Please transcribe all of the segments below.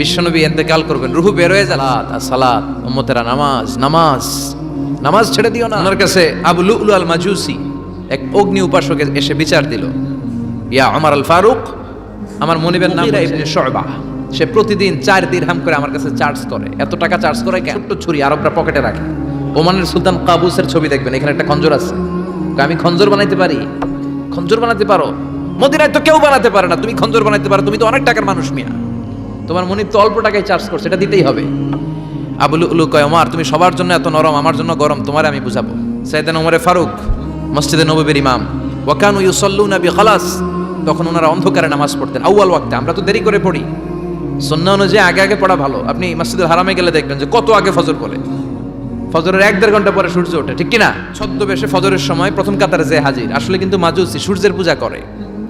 বিশ্বনবী এতেকাল করবেন। রুহু বের হয়ে যালাত আর সালাত উম্মতেরা নামাজ নামাজ নামাজ ছেড়ে দিও না। ওনার কাছে আবু লুলু আল মাজুসি এক অগ্নি উপাসকে এসে বিচার দিল। ইয়া আমার আল ফারুক আমার মনিবের নাম শুয়বা সে প্রতিদিন চার দিরহাম করে আমার কাছে চার্জ করে। এত টাকা চার্জ করে কেন? ছোট্ট ছুরি আরবরা পকেটে রাখে। ওমানের সুলতান কাবুসের ছবি দেখবেন এখানে একটা খঞ্জর আছে। আমি খঞ্জর বানাইতে পারি? খঞ্জর বানাতে পারো? মদিনায় তো কেউ বানাতে পারে না। তুমি খঞ্জর বানাইতে পারো তুমি তো অনেক টাকার মানুষ মিয়া। তোমার মনিব তো অল্প টাকায় চার্জ করছে, এটা দিতেই হবে। আবুল উলু কয়, ওমর, তুমি সবার জন্য এত নরম, আমার জন্য গরম, তোমার আমি বুঝাবো। সাইদান ওমরে ফারুক, মসজিদে নবীর ইমাম। ওয়াকানু ইউসাল্লুনা বিখালাস, তখন ওনারা অন্ধকারে নামাজ পড়তেন, আউয়াল ওয়াক্তে, আমরা তো দেরি করে পড়ি। সন্না অনুযায়ী আগে আগে পড়া ভালো। আপনি মসজিদুল হারামে গেলে দেখবেন যে কত আগে ফজর পড়ে। ফজরের এক দেড় ঘণ্টা পরে সূর্য ওঠে, ঠিক কিনা? ছদ্মবেশে ফজরের সময় প্রথম কাতারে যে হাজির, আসলে কিন্তু মাজুসি সূর্যের পূজা করে।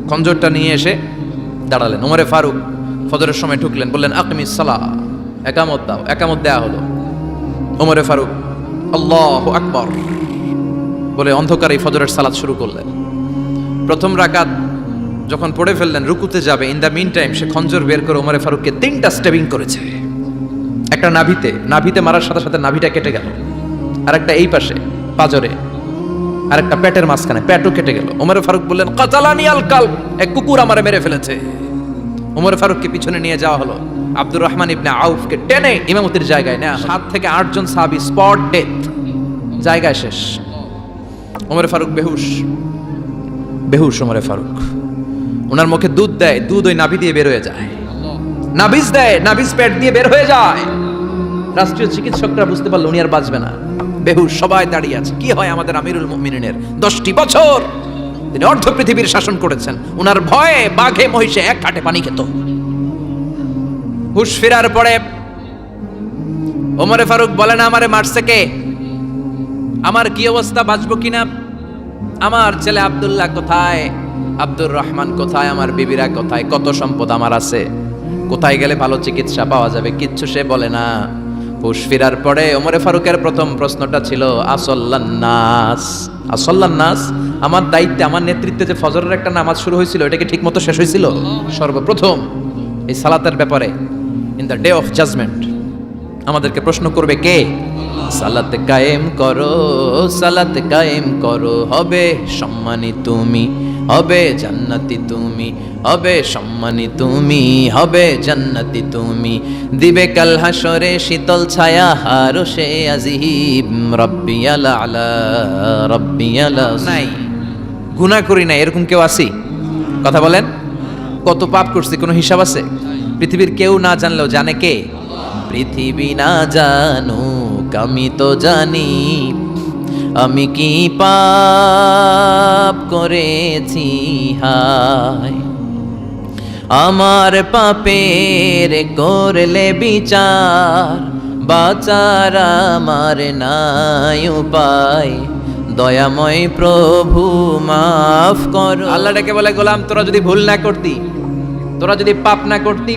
খঞ্জরটা নিয়ে এসে দাঁড়ালেন। ওমরে ফারুক ফজরের সময় ঢুকলেন, বললেন, আকমি সালা একামত দাও, একামত দেয়া হলো। ওমরে ফারুক, আল্লাহ আকবর। বলে অন্ধকারে ফজরের সালাত শুরু করলেন। প্রথম রাকাত যখন পড়ে ফেললেন, রুকুতে যাবে, ইন দ্য মিন টাইম সে খঞ্জর বের করে ওমরে ফারুককে তিনটা স্টেপিং করেছে। একটা নাভিতে নাভিতে মারার সাথে সাথে নাভিটা কেটে গেল। আর একটা এই পাশে, পাজরে আর একটা পেটের মাঝখানে পেটও কেটে গেল। ওমরে ফারুক বললেন কাতালানি আল কাল এক কুকুর আমারে মেরে ফেলেছে। ওমর ফারুককে পিছনে নিয়ে যাওয়া হলো। আব্দুর রহমান ইবনে আউফকে টেনে ইমামতির জায়গায় নেওয়া। সাত থেকে আটজন সাহাবি স্পট ডেথ, জায়গায় শেষ। ওমর ফারুক বেহুশ। বেহুশ ওমরে ফারুক। ওনার মুখে দুধ দেয়, দুধ ওই নাভি দিয়ে বের হয়ে যায়। নাভিজ দেয়, নাভিজ পেট দিয়ে বের হয়ে যায়। রাষ্ট্রীয় চিকিৎসকরা বুঝতে পারল উনি আর বাঁচবে না। বেহুশ সবাই দাঁড়িয়ে আছে। কি হয় আমাদের আমিরুল মুমিনের দশটি বছর? তিনি অর্ধ পৃথিবীর শাসন করেছেন। উনার ভয়ে বাঘে, মহিষে এক কাটে পানি খেত। হুশ ফেরার পরে ওমরে ফারুক বলেন, আমারে মারছে কে? আমার কি অবস্থা? বাঁচবো কিনা? আমার ছেলে আব্দুল্লাহ কোথায়? আব্দুর রহমান কোথায়? আমার বিবিরা কোথায়? কত সম্পদ আমার আছে? কোথায় গেলে ভালো চিকিৎসা পাওয়া যাবে? কিচ্ছু সে বলে না। হুশ ফিরার পরে ওমরে ফারুকের প্রথম প্রশ্নটা ছিল, আসল্লান্নাস। আসল্লান্নাস? আমার দায়িত্বে, আমার নেতৃত্বে যে ফজরের একটা নামাজ শুরু হয়েছিল, এটা কি ঠিক মতো শেষ হয়েছিল? সর্বপ্রথম এই সালাতের ব্যাপারে in the day of judgement আমাদেরকে প্রশ্ন করবে কে? সালাত কায়েম করো, সালাত কায়েম করো, হবে সম্মানী তুমি। হবে জান্নাতি তুমি হবে সম্মানী তুমি হবে জান্নাতি তুমি। দিবে কাল হাসরে শীতল ছায়া হারো সে আজিব। রব্বি আলা আলা রব্বি আলা। নাই গুনাহ করি না এরকম কেউ আসি কথা বলেন। কত পাপ করছি কোনো হিসাব আছে? পৃথিবীর কেউ না জানলেও জানে কে? পৃথিবী না জানুক আমি তো জানি। আমি কি পাপ করেছি? হায়। আমার পাপের করলে বিচার, বাচার আমার নাই উপায়। দয়াময় প্রভু, মাফ কর। আল্লাহ ডেকে বলে, গোলাম, তোরা যদি ভুল না করতি, তোরা যদি পাপ না করতি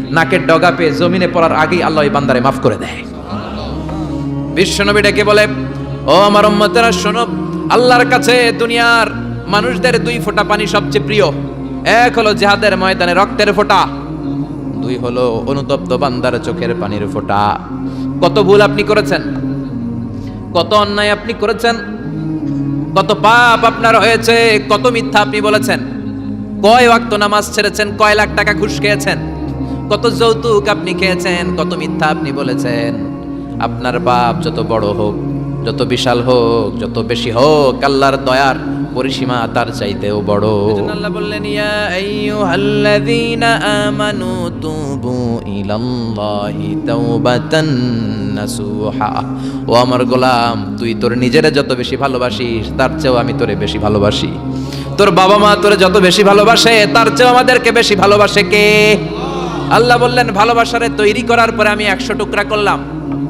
নাকের ডগা পেয়ে জমিনে পড়ার আগেই আল্লাহ ওই বান্দারে মাফ করে দেয়। বিশ্বনবী ডেকে বলে, ও আমার উম্মতেরা, শোনো, আল্লাহর কাছে দুনিয়ার মানুষদের দুই ফোঁটা পানি সবচেয়ে প্রিয়। এক হলো জেহাদের ময়দানে রক্তের ফোঁটা, দুই হলো অনুতপ্ত বান্দার চোখের পানির ফোঁটা। কত ভুল আপনি করেছেন, কত অন্যায় আপনি করেছেন, কত পাপ আপনার হয়েছে, কত মিথ্যা আপনি বলেছেন। কয় ওয়াক্ত নামাজ ছেড়েছেন, কয় লাখ টাকা ঘুষ খেয়েছেন কত যৌতুক আপনি খেয়েছেন, কত মিথ্যা আপনি বলেছেন। আপনার বাপ যত বড় হোক, যত বিশাল হোক, যত বেশি হোক, আল্লাহর দয়ার পরিসীমা তার চাইতেও বড়। আল্লাহ বললেন, ইয়া আইয়ুহাল্লাযীনা আমানু তুবু ইলাল্লাহি তাওবাতান নাসুহা। ও আমার গোলাম, তুই তোর নিজেরে যত বেশি ভালোবাসিস, তার চেয়েও আমি তোরে বেশি ভালোবাসি। তোর বাবা মা তোরে যত বেশি ভালোবাসে, তার চেয়েও আমাদেরকে বেশি ভালোবাসে কে? আল্লাহ বললেন, ভালোবাসারে তৈরি করার পরে আমি একশো টুকরা করলাম।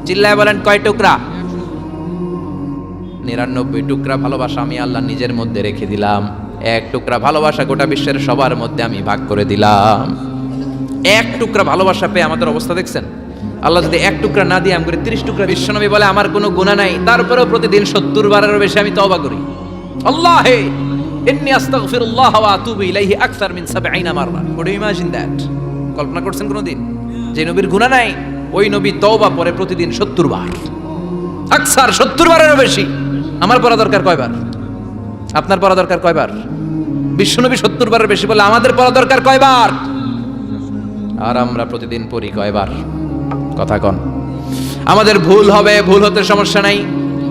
চিল্লায় বলেন, কয় টুকরা? নিরানব্বই টুকরা ভালোবাসা আমি আল্লাহ নিজের মধ্যে রেখে দিলাম। এক টুকরা ভালোবাসা গোটা বিশ্বের সবার মধ্যে আমি ভাগ করে দিলাম। এক টুকরা ভালোবাসা পেয়ে আমাদের অবস্থা দেখছেন? আল্লাহ যদি এক টুকরা না দিয়ে আমি করি তিরিশ টুকরা বিশ্বনবী বলে, আমার কোনো গুণা নাই, তারপরেও প্রতিদিন সত্তর বারেরও বেশি আমি তবা করি। আল্লাহ হে ইন্নি আস্তাগফিরুল্লাহ ওয়া আতুবু ইলাইহি আকসার মিন 70 মাররা। কুড ইমাজিন দ্যাট কল্পনা করছেন কোনোদিন? যে নবীর গুণা নাই, ওই নবী তওবা পরে প্রতিদিন 70 বার। আকসার 70 বারেরও বেশি। আমার পড়া দরকার কয়বার? আপনার পড়া দরকার কয়বার? বিশ্বনবী 70 বারের বেশি বলে আমাদের পড়া দরকার কয়বার? আর আমরা প্রতিদিন পড়ি কয়বার? কথা কন। আমাদের ভুল হবে, ভুল হতে সমস্যা নাই।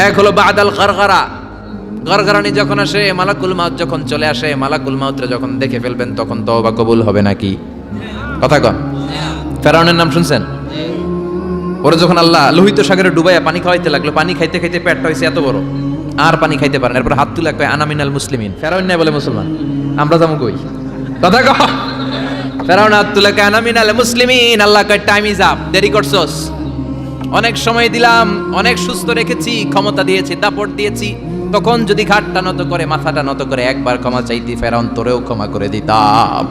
এক হলো বাদাল গরগরা গরগরানি যখন আসে, মালাকুল মাউত যখন চলে আসে, মালাকুল মাউতরে যখন দেখে ফেলবেন, তখন তবা কবুল হবে নাকি? কথা কন। ফেরাউনের নাম শুনছেন? ওরা যখন আল্লাহ লোহিত সাগরে ডুবাইয়া পানি খাওয়াইতে লাগল, পানি খাইতে খাইতে পেটটা হয়েছে এত বড়, আর পানি খাইতে পারেন এরপর হাত তুলে কয় আনামিনাল মুসলিমিন। ফেরাউন নাই বলে মুসলমান। আমরা যাব কই? কথা কহ ফেরাউন হাত তুলে কয় আনামিনাল মুসলিমিন। আল্লাহ কয়, টাইম ইজ আপ। দেরি করছস? অনেক সময় দিলাম, অনেক সুস্থ রেখেছি, ক্ষমতা দিয়েছি, দাপট দিয়েছি। তখন যদি ঘাটটা নত করে, মাথাটা নত করে, একবার ক্ষমা চাইতি ফেরাউন তোরেও ক্ষমা করে দিতাম।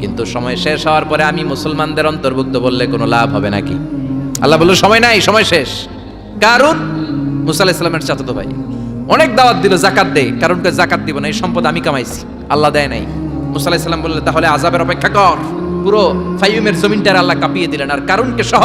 কিন্তু সময় শেষ হওয়ার পরে আমি মুসলমানদের অন্তর্ভুক্ত বললে কোনো লাভ হবে নাকি? আল্লাহ বলল, সময় নাই, সময় শেষ। কারণ মুসা ইসলামের চাচাতো ভাই, অনেক দাওয়াত দিল জাকাত দে কারণ জাকাত দিব না, এই সম্পদ আমি কামাইছি, আল্লাহ দেয় নাই। মুসা ইসলাম বললে, তাহলে আজাবের অপেক্ষা কর। পুরো ফাইমের জমিনটার আল্লাহ কাঁপিয়ে দিলেন। আর কারণকে সহ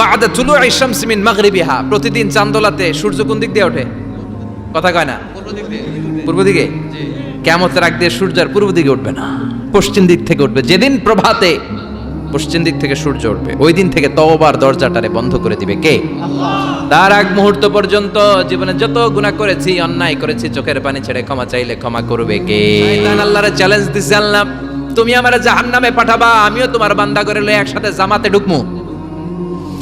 বাদা তুলু শামস মিন মাগরিবিহা। প্রতিদিন চান্দোলাতে সূর্য কোন দিক দিয়ে ওঠে? কথা কয় না? পূর্ব দিকে কেমতের আগ দিয়ে সূর্য আর পূর্ব দিকে উঠবে না। পশ্চিম দিক থেকে উঠবে। যেদিন প্রভাতে পশ্চিম দিক থেকে সূর্য উঠবে ওই দিন থেকে তওবার দরজাটারে বন্ধ করে দিবে কে? তার আগ মুহূর্ত পর্যন্ত জীবনে যত গুনাহ করেছি অন্যায় করেছি চোখের পানি ছেড়ে ক্ষমা চাইলে ক্ষমা করবে কে? আল্লাহরে চ্যালেঞ্জ দিছে আল্লাহ। তুমি আমারে জাহান্নামে পাঠাবা আমিও তোমার বান্দা করে লয়ে একসাথে জামাতে ঢুকমু।